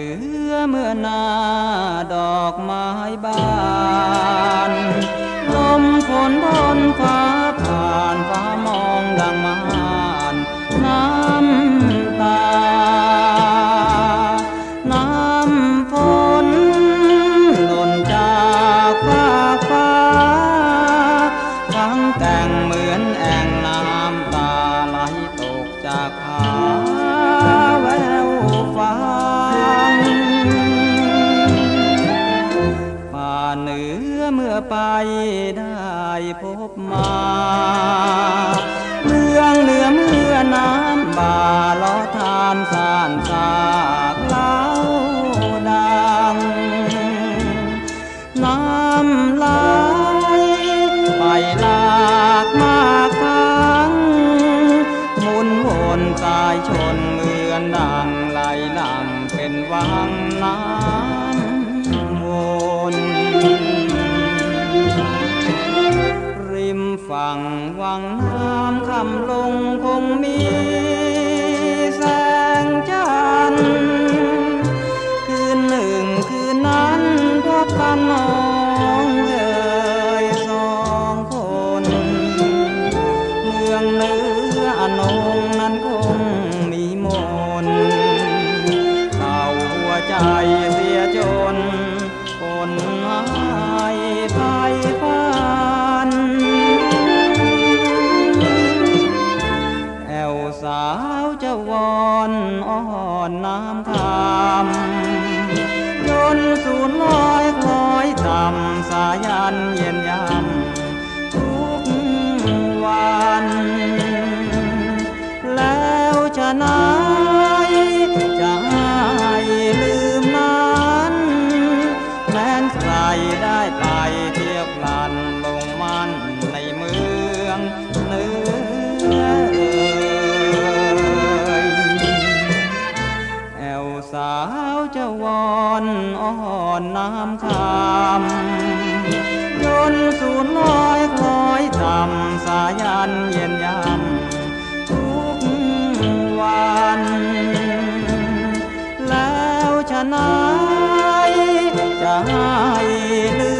ือเมื่อนาดอกไม้บาน ลมฝนทนฟ้า ไปได้พบมา เมืองเหนือเมื่อน้ำบาล้อทามสานสากเล่าดัง น้ำไหลไปหลากมากครั้งมุนวนกายชนเมือนดังไหลหลังเป็นวังน้ำ ฝั่งวังน้ำคำลงคงมี น้ำคำจนสูญลอยคล้อยต่ำสายันเย็นยำทุกวัน แล้วจะไหนจะให้ลืมนั้น แม้นใครได้ไปเที่ยวาวจะวอนอ่อนน้ำคำยนสูนลอยคลอยต่ำสายันเย็นยำทุกวัน แล้วชะนายจะให้ลื